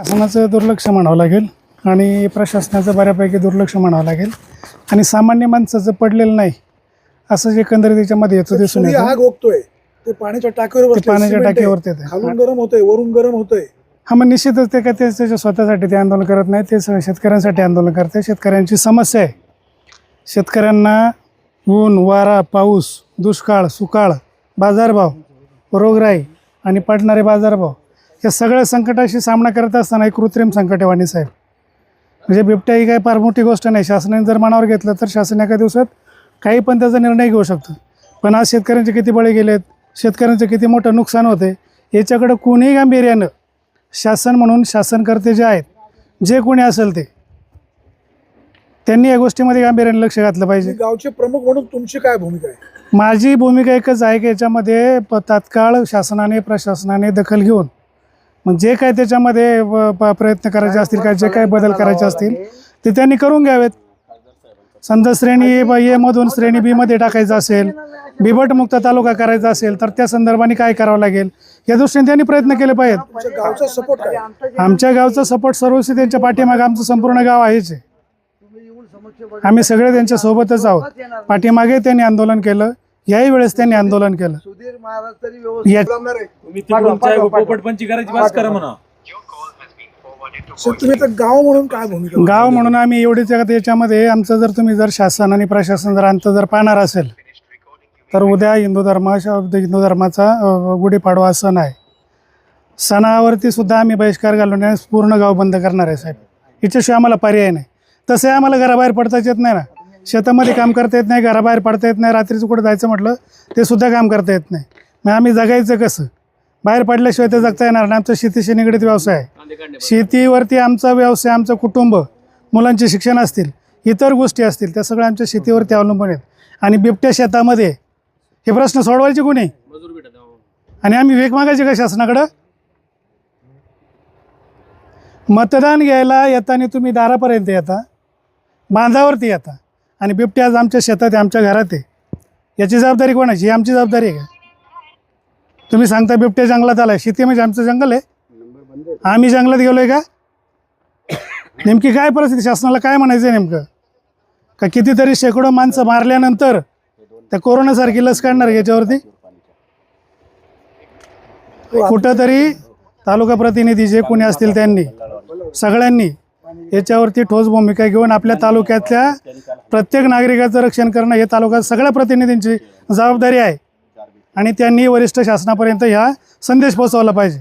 शासनाचं दुर्लक्ष म्हणावं लागेल आणि प्रशासनाचं बऱ्यापैकी दुर्लक्ष म्हणावं लागेल. आणि सामान्य माणसाचं पडलेलं नाही असं जे एकंदरीत त्याच्यामध्ये येतं दिसून येतं आग ओकतोय ते पाण्याच्या टाकीवर ते पाण्याच्या येतं. खालून गरम होतंय वरून गरम होतंय. हा मग निश्चितच ते ते त्याच्या स्वतःसाठी ते आंदोलन करत नाही ते सगळं शेतकऱ्यांसाठी आंदोलन करते. शेतकऱ्यांची समस्या आहे. शेतकऱ्यांना ऊन वारा पाऊस दुष्काळ सुकाळ बाजारभाव रोगराई आणि पडणारे बाजारभाव या सगळ्या संकटाशी सामना करत असताना एक कृत्रिम संकट आहे वाणी साहेब. म्हणजे बिबट्या ही काही फार मोठी गोष्ट नाही. शासनाने जर मनावर घेतलं तर शासन एका दिवसात काही पण त्याचा निर्णय घेऊ शकतं. पण आज शेतकऱ्यांचे किती बळी गेलेत शेतकऱ्यांचं किती मोठं नुकसान होते याच्याकडं कोणीही गांभीर्यानं शासन म्हणून शासनकर्ते जे आहेत जे कोणी असेल ते त्यांनी या गोष्टीमध्ये गांभीर्याने लक्ष घातलं पाहिजे. गावचे प्रमुख म्हणून तुमची काय भूमिका आहे? माझी भूमिका एकच आहे की याच्यामध्ये प तात्काळ शासनाने प्रशासनाने दखल घेऊन मग जे काय त्याच्यामध्ये प्रयत्न करायचे असतील काय जे काय बदल करायचे असतील ते त्यांनी करून घ्यावेत. समजा श्रेणी ए मधून श्रेणी बी मध्ये टाकायचं असेल बिबटमुक्त तालुका करायचा असेल तर त्या संदर्भाने काय करावं लागेल? या दृष्टीने त्यांनी प्रयत्न केले पाहिजेत. आमच्या गावचा सपोर्ट सर्वस्वी त्यांच्या पाठीमागे आमचं संपूर्ण गाव आहेच आहे. आम्ही सगळे त्यांच्या सोबतच आहोत. पाठीमागे त्यांनी आंदोलन केलं. याही वेळेस त्यांनी आंदोलन केलं. सुधीर महाराज तरी व्यवस्थित आहे. तुम्ही तिकडून साहेब पोपटपंची करायची बस करा म्हणा. सर तुम्ही आता गाव म्हणून काय भूमिका गाव म्हणून आम्ही एवढीच याच्यामध्ये आमचं जर तुम्ही जर शासन आणि प्रशासन जर अंत जर पाहणार असेल तर उद्या हिंदू धर्मा हिंदू धर्माचा अ, गुढीपाडवा सण आहे. सणावरती सुद्धा आम्ही बहिष्कार घालून यावेळेस पूर्ण गाव बंद करणार आहे साहेब. याच्याशिवाय आम्हाला पर्याय नाही. तसंही आम्हाला घराबाहेर पडताच येत नाही ना. शेतामध्ये काम करता येत नाही घराबाहेर पडता येत नाही रात्रीचं कुठं जायचं म्हटलं ते सुद्धा काम करता येत नाही. मग आम्ही जगायचं कसं? बाहेर पडल्याशिवाय ते जगता येणार नाही. आमचा शेतीशी निगडीत व्यवसाय आहे. शेतीवरती आमचा व्यवसाय आमचं कुटुंब मुलांचे शिक्षण असतील इतर गोष्टी असतील त्या सगळ्या आमच्या शेतीवरती अवलंबून आहेत. आणि बिबट्या शेतामध्ये हे प्रश्न सोडवायचे कोणी? आणि आम्ही वेग मागायचे का शासनाकडं? मतदान घ्यायला येताना तुम्ही दारापर्यंत येता बांधावरती येता. आणि बिबट्या आज आमच्या शेतात आहे आमच्या घरात आहे. याची जबाबदारी कोणाची? ही आमची जबाबदारी आहे का? तुम्ही सांगता बिबट्या जंगलात आलाय. शेती म्हणजे आमचं जंगल आहे. आम्ही जंगलात गेलोय का? नेमकी काय परिस्थिती? शासनाला काय म्हणायचं आहे नेमकं? का कितीतरी शेकडो माणसं मारल्यानंतर त्या कोरोनासारखी लस काढणार याच्यावरती? कुठंतरी तालुका प्रतिनिधी जे कोणी असतील त्यांनी सगळ्यांनी याच्यावरती ठोस भूमिका घेऊन आपल्या तालुक्यातल्या प्रत्येक नागरिकाचं रक्षण करणं हे तालुका सगळ्या प्रतिनिधींची जबाबदारी आहे. आणि त्यांनी वरिष्ठ शासनापर्यंत ह्या संदेश पोहोचवला पाहिजे.